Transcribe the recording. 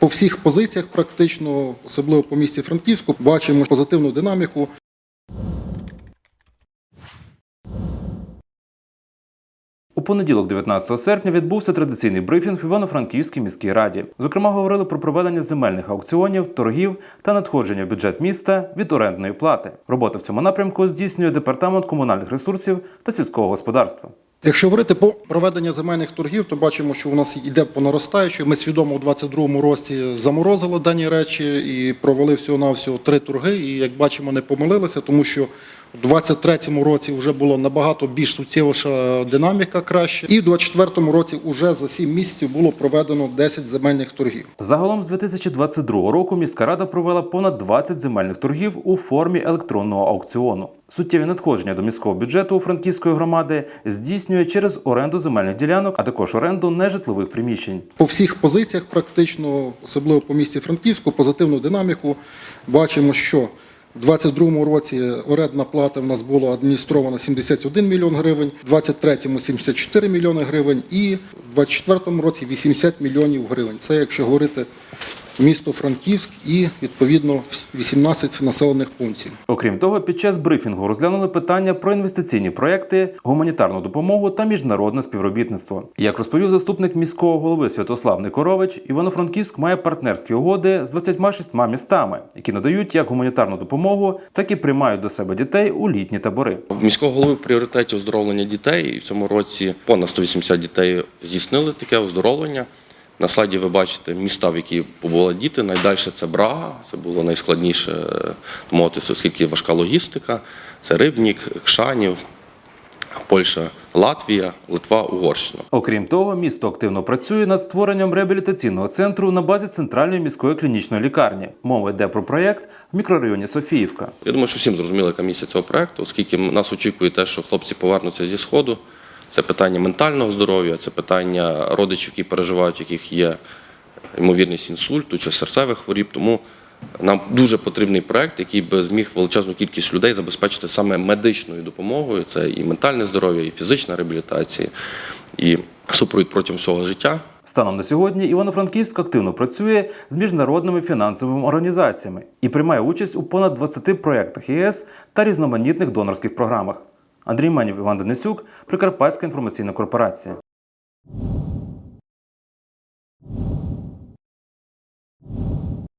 По всіх позиціях, практично, особливо по місті Франківську, бачимо позитивну динаміку. У понеділок, 19 серпня, відбувся традиційний брифінг в Івано-Франківській міській раді. Зокрема, говорили про проведення земельних аукціонів, торгів та надходження в бюджет міста від орендної плати. Робота в цьому напрямку здійснює департамент комунальних ресурсів та сільського господарства. Якщо говорити по проведення земельних торгів, то бачимо, що у нас йде по наростаючій. Ми свідомо у 22-му році заморозили дані речі і провели всього-навсього три торги. І як бачимо, не помилилися, тому що у 23-му році вже було набагато більш суттєвіша динаміка краще. І в 24-му році вже за 7 місяців було проведено 10 земельних торгів. Загалом з 2022 року міська рада провела понад 20 земельних торгів у формі електронного аукціону. Суттєві надходження до міського бюджету у Франківської громади здійснює через оренду земельних ділянок, а також оренду нежитлових приміщень. По всіх позиціях, практично, особливо по місті Франківську, позитивну динаміку. Бачимо, що у 2022 році орендна плата в нас була адміністрована 71 мільйон гривень, у 2023 – 74 мільйони гривень і у 2024 році 80 мільйонів гривень. Це якщо говорити місто Франківськ і відповідно 18 населених пунктів. Окрім того, під час брифінгу розглянули питання про інвестиційні проекти, гуманітарну допомогу та міжнародне співробітництво. Як розповів заступник міського голови Святослав Никорович, Івано-Франківськ має партнерські угоди з 26 містами, які надають як гуманітарну допомогу, так і приймають до себе дітей у літні табори. В міського голови в пріоритеті оздоровлення дітей. І в цьому році понад 180 дітей здійснили таке оздоровлення. На слайді ви бачите міста, в які побули діти. Найдальше це Брага, це було найскладніше домовитися, оскільки важка логістика. Це Рибнік, Кшанів, Польща, Латвія, Литва, Угорщина. Окрім того, місто активно працює над створенням реабілітаційного центру на базі центральної міської клінічної лікарні. Мова йде про проєкт в мікрорайоні Софіївка. Я думаю, що всім зрозуміла, яка місія цього проекту, оскільки нас очікує те, що хлопці повернуться зі сходу. Це питання ментального здоров'я, це питання родичів, які переживають, яких є ймовірність інсульту чи серцевих хворіб. Тому нам дуже потрібний проект, який би зміг величезну кількість людей забезпечити саме медичною допомогою. Це і ментальне здоров'я, і фізична реабілітація, і супровід протягом всього життя. Станом на сьогодні Івано-Франківськ активно працює з міжнародними фінансовими організаціями і приймає участь у понад 20 проєктах ЄС та різноманітних донорських програмах. Андрій Менів, Іван Денисюк, Прикарпатська інформаційна корпорація.